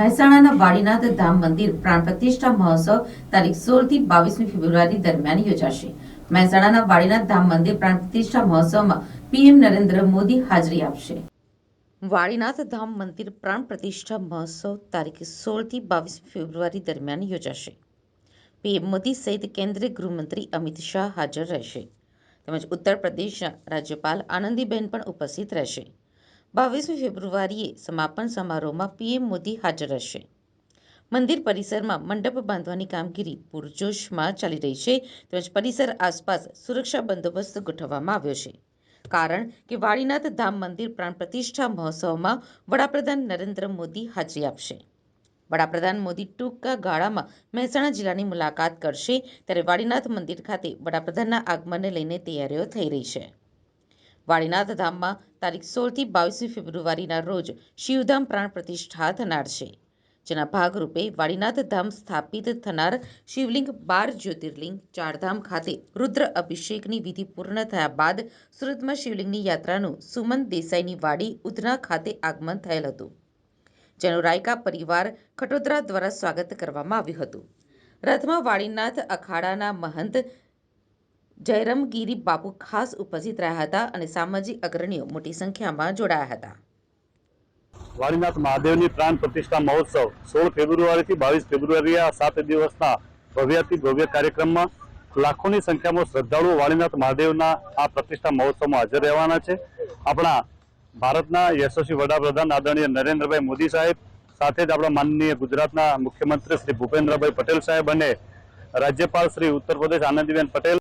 મહેસાણાના વાડીનાથ ધામ મંદિર પ્રાણ પ્રતિષ્ઠા મહોત્સવ તારીખ સોળથી બાવીસમી ફેબ્રુઆરી દરમિયાન યોજાશે. મહેસાણાના વાડીનાથ ધામ મંદિર પ્રાણ પ્રતિષ્ઠા મહોત્સવમાં પીએમ નરેન્દ્ર મોદી હાજરી આપશે. વાડીનાથ ધામ મંદિર પ્રાણ પ્રતિષ્ઠા મહોત્સવ તારીખ સોળથી બાવીસ ફેબ્રુઆરી દરમિયાન યોજાશે. પીએમ મોદી સહિત કેન્દ્રીય ગૃહમંત્રી અમિત શાહ હાજર રહેશે. તેમજ ઉત્તર પ્રદેશના રાજ્યપાલ આનંદીબેન પણ ઉપસ્થિત રહેશે. બાવીસમી ફેબ્રુઆરીએ સમાપન સમારોહમાં પીએમ મોદી હાજર રહેશે. મંદિર પરિસરમાં મંડપ બાંધવાની કામગીરી પૂરજોશમાં ચાલી રહી છે. તેમજ પરિસર આસપાસ સુરક્ષા બંદોબસ્ત ગોઠવવામાં આવ્યો છે. કારણ કે વાળીનાથ ધામ મંદિર પ્રાણ પ્રતિષ્ઠા મહોત્સવમાં વડાપ્રધાન નરેન્દ્ર મોદી હાજરી આપશે. વડાપ્રધાન મોદી ટૂંકા ગાળામાં મહેસાણા જિલ્લાની મુલાકાત કરશે. ત્યારે વાડીનાથ મંદિર ખાતે વડાપ્રધાનના આગમનને લઈને તૈયારીઓ થઈ રહી છે. વાડીનાથ ધામમાં તારીખ સોળથી બાવીસમી ફેબ્રુઆરીના રોજ શિવધામ પ્રાણ પ્રતિષ્ઠા થનાર છે. જેના ભાગરૂપે વાળીનાથ ધામ સ્થાપિત થનાર શિવલિંગ બાર જ્યોતિર્લિંગ ચારધામ ખાતે રુદ્ર અભિષેકની વિધિ પૂર્ણ થયા બાદ સુરતમાં શિવલિંગની યાત્રાનું સુમન દેસાઈની વાડી ઉધના ખાતે આગમન થયેલ હતું, જેનું રાયકા પરિવાર ખટોદરા દ્વારા સ્વાગત કરવામાં આવ્યું હતું. રથમાં વાડીનાથ અખાડાના મહંત જયરામગીરી બાપુ ખાસ ઉપસ્થિત રહ્યા હતા અને સામાજિક અગ્રણીઓ મોટી સંખ્યામાં જોડાયા હતા. વારીનાથ મહાદેવની પ્રાણ પ્રતિષ્ઠા મહોત્સવ સોળ ફેબ્રુઆરીથી બાવીસ ફેબ્રુઆરી આ સાત દિવસના ભવ્યાતિ ભવ્ય કાર્યક્રમમાં લાખોની સંખ્યામાં શ્રદ્ધાળુઓ વાળીનાથ મહાદેવના આ પ્રતિષ્ઠા મહોત્સવમાં હાજર રહેવાના છે. આપણા ભારતના યશસ્વી વડાપ્રધાન આદરણીય નરેન્દ્રભાઈ મોદી સાહેબ સાથે જ આપણા માનનીય ગુજરાતના મુખ્યમંત્રી શ્રી ભૂપેન્દ્રભાઈ પટેલ સાહેબ અને રાજ્યપાલ શ્રી ઉત્તર પ્રદેશ આનંદીબેન પટેલ